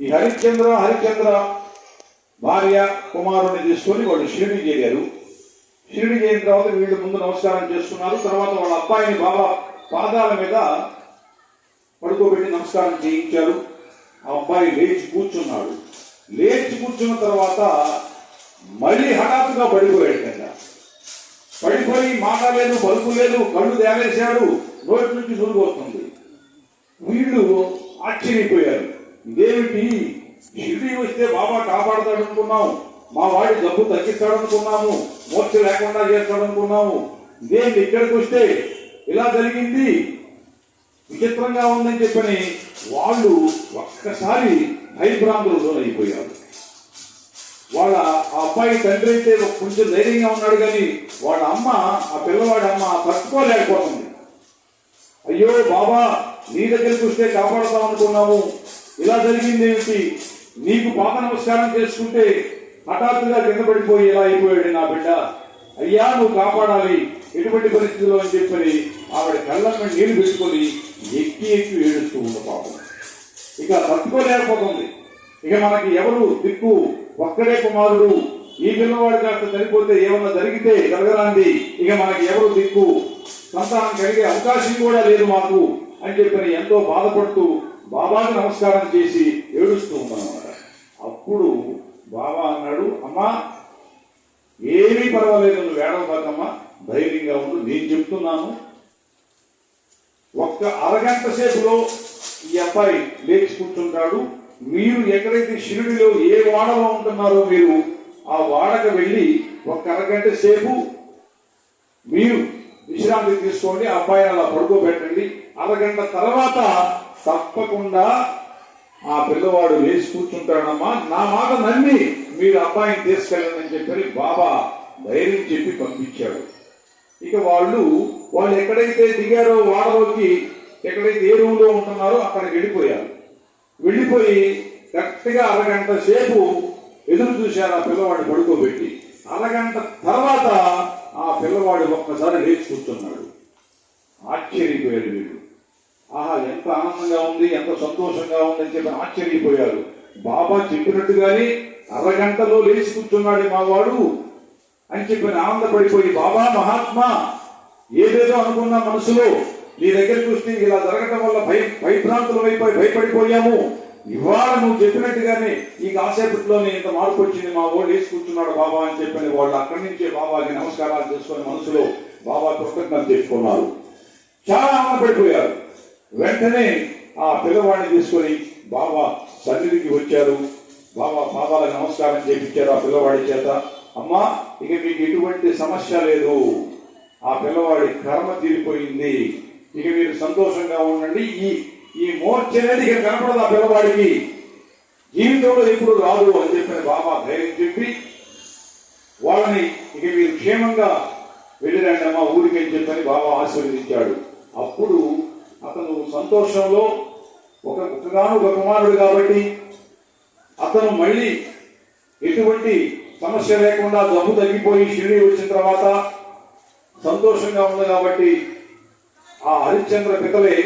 ఈ హరిశ్చంద్ర హరిశ్చంద్ర భార్య కుమారుడిని తీసుకొని వాళ్ళు షిరిడి చేరారు. షిరిడి చేరిన తర్వాత వీళ్ళు ముందు నమస్కారం చేసుకున్నారు తర్వాత వాళ్ళ అబ్బాయిని బాబా పాదాల మీద పడుకోబెట్టి నమస్కారం చేయించారు. ఆ అబ్బాయి లేచి కూర్చున్నాడు. లేచి కూర్చున్న తర్వాత మళ్ళీ హఠాత్తుగా పడిపోయాడు కదా. పడిపోయి మాట లేదు పలుకు లేదు కళ్ళు తేలేశాడు. నోటి నుంచి సురుగొస్తుంది వీళ్ళు ఆశ్చర్యపోయారు. ఇదేమిటి? షిరిడి వస్తే బాబా కాపాడతాడు మా వాడి డబ్బు తగ్గిస్తాడనుకున్నాము. మోర్చ లేకుండా చేస్తాడనుకున్నాము. ఇదేంటి? ఇక్కడికి వస్తే ఇలా జరిగింది? విచిత్రంగా ఉందని చెప్పని వాళ్ళు ఒక్కసారి భయభ్రాంతులతో అయిపోయారు వాళ్ళ ఆ అబ్బాయి తండ్రి అయితే కొంచెం ధైర్యంగా ఉన్నాడు కానీ వాళ్ళ అమ్మ ఆ పిల్లవాడి అమ్మ తట్టుకోలేకపోతుంది. అయ్యో బాబా నీ దగ్గరికి వస్తే కాపాడతాం అనుకున్నాము. ఇలా జరిగింది ఏమిటి? నీకు పాప నమస్కారం చేసుకుంటే హఠాత్తుగా కింద పడిపోయి ఇలా అయిపోయాడు నా బిడ్డ? అయ్యా నువ్వు కాపాడాలి. ఎటువంటి పరిస్థితుల్లో అని చెప్పని ఆవిడ కళ్ళమ్మ నీళ్ళు పెట్టుకొని ఎక్కి ఎక్కి ఏడుస్తూ ఉన్న పాపం. ఇక తట్టుకోలేకపోతుంది. ఇక మనకి ఎవరు దిక్కు? ఒక్కడే కుమారుడు. ఈ పిల్లవాడు కాస్త చనిపోతే ఏమన్నా జరిగితే జరగరాంది ఇక మనకి ఎవరు దిక్కు? సంతానం కలిగే అవకాశం కూడా లేదు మాకు. అని చెప్పని ఎంతో బాధపడుతూ బాబాకి నమస్కారం చేసి ఏడుస్తూ ఉన్నామన్నమాట. అప్పుడు బాబా అన్నాడు అమ్మా ఏమీ పర్వాలేదు నువ్వు ఏడవబాకమ్మా ధైర్యంగా ఉండు నేను చెప్తున్నాను. ఒక్క అరగంట సేపులో ఈ అబ్బాయి లేచి కూర్చుంటాడు. మీరు ఎక్కడైతే షిరిడిలో ఏ వాడలో ఉంటున్నారో మీరు ఆ వాడకు వెళ్ళి ఒక అరగంట సేపు మీరు విశ్రాంతి తీసుకోండి ఆ అబ్బాయిని అలా పడుకోబెట్టండి. అరగంట తర్వాత తప్పకుండా ఆ పిల్లవాడు లేచి కూర్చుంటాడమ్మా. నా మాట నమ్మి మీరు అబ్బాయిని తీసుకెళ్ళండి చెప్పని బాబా ధైర్యం చెప్పి పంపించాడు. ఇక వాళ్ళు వాళ్ళు ఎక్కడైతే దిగారో వాడలోకి ఎక్కడైతే ఏ రూమ్లో ఉంటున్నారో అక్కడికి వెళ్ళిపోయారు. వెళ్ళిపోయి కరెక్ట్గా అరగంట సేపు ఎదురు చూశారు ఆ పిల్లవాడిని పడుకోబెట్టి. అరగంట తర్వాత ఆ పిల్లవాడు ఒక్కసారి లేచి కూర్చున్నాడు. ఆశ్చర్యపోయాడు వీళ్ళు ఆహా ఎంత ఆనందంగా ఉంది ఎంత సంతోషంగా ఉంది అని చెప్పి ఆశ్చర్యపోయారు. బాబా చెప్పినట్టుగానే అరగంటలో లేచి కూర్చున్నాడు మావాడు అని చెప్పి ఆనందపడిపోయి బాబా మహాత్మా ఏదేదో అనుకున్న మనసులో నీ దగ్గరికి వస్తే ఇలా జరగటం వల్ల భయ భయభ్రాంతులు అయిపోయి భయపడిపోయాము. ఇవాళ నువ్వు చెప్పినట్టుగానే ఈ కాసేపట్లోనే ఇంత మార్పు వచ్చింది మా ఓడి వేసి కూర్చున్నాడు బాబా అని చెప్పని వాళ్ళు అక్కడి నుంచే బాబాకి నమస్కారాలు చేసుకొని మనసులో బాబా కృతజ్ఞత చేసుకున్నారు చాలా ఆనందపడిపోయారు వెంటనే ఆ పిల్లవాడిని తీసుకొని బాబా సన్నిధికి వచ్చారు. బాబా పాదాలకు నమస్కారం చేపించారు ఆ పిల్లవాడి చేత. అమ్మా ఇక మీకు ఎటువంటి సమస్య లేదు. ఆ పిల్లవాడి కర్మ తీరిపోయింది. ఇక మీరు సంతోషంగా ఉండండి. ఈ ఈ మోర్చ అనేది ఇక్కడ కనపడదు ఆ పిల్లవాడికి. జీవితంలో ఎప్పుడు రాదు అని చెప్పిన బాబా ధైర్యం చెప్పి వాళ్ళని ఇక మీరు క్షేమంగా వెళ్ళిరండి అమ్మా ఊరికి అని చెప్పని బాబా ఆశీర్వదించాడు. అప్పుడు అతను సంతోషంలో ఒక ఒకగాను ఒక కుమారుడు కాబట్టి అతను మళ్ళీ ఎటువంటి సమస్య లేకుండా జబ్బు తగ్గిపోయి షిరిడి వచ్చిన తర్వాత సంతోషంగా ఉంది కాబట్టి ఆ హరిశ్చంద్ర పితలే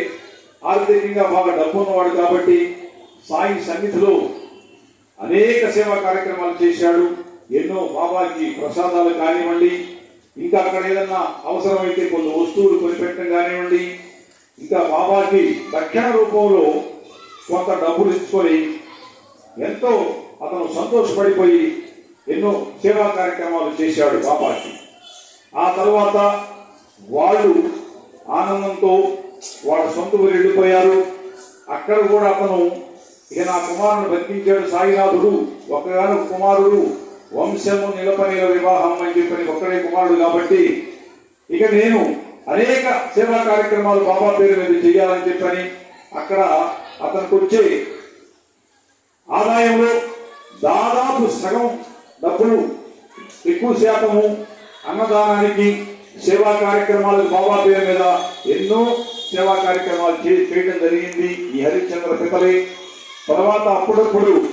ఆర్థికంగా బాగా డబ్బు ఉన్నవాడు కాబట్టి సాయి సన్నిధిలో అనేక సేవా కార్యక్రమాలు చేశాడు. ఎన్నో బాబాకి ప్రసాదాలు కానివ్వండి ఇంకా అక్కడ ఏదన్నా అవసరమైతే కొన్ని వస్తువులు కొనిపెట్టడం కానివ్వండి ఇంకా బాబాకి దక్షిణ రూపంలో కొంత డబ్బులు ఇచ్చుకొని ఎంతో అతను సంతోషపడిపోయి ఎన్నో సేవా కార్యక్రమాలు చేశాడు బాబాకి ఆ తర్వాత వాళ్ళు ఆనందంతో వాళ్ళ సొంత ఊరు వెళ్ళిపోయారు. అక్కడ కూడా అతను ఇక నా కుమారుని బతికించాడు సాయినాథుడు. ఒకగాను కుమారుడు వంశము నిలపనిల వివాహం అని చెప్పని ఒక్కడే కుమారుడు కాబట్టి ఇక నేను అనేక సేవా కార్యక్రమాలు బాబా పేరు మీద చేయాలని చెప్పని అక్కడ అతనికి వచ్చే ఆదాయంలో దాదాపు సగం డబ్బులు ఎక్కువ శాతము అన్నదానానికి సేవా కార్యక్రమాలు బాబా పేరు మీద ఎన్నో సేవా కార్యక్రమాలు చేయడం జరిగింది. ఈ హరిశ్చంద్ర పితలే. తర్వాత అప్పుడప్పుడు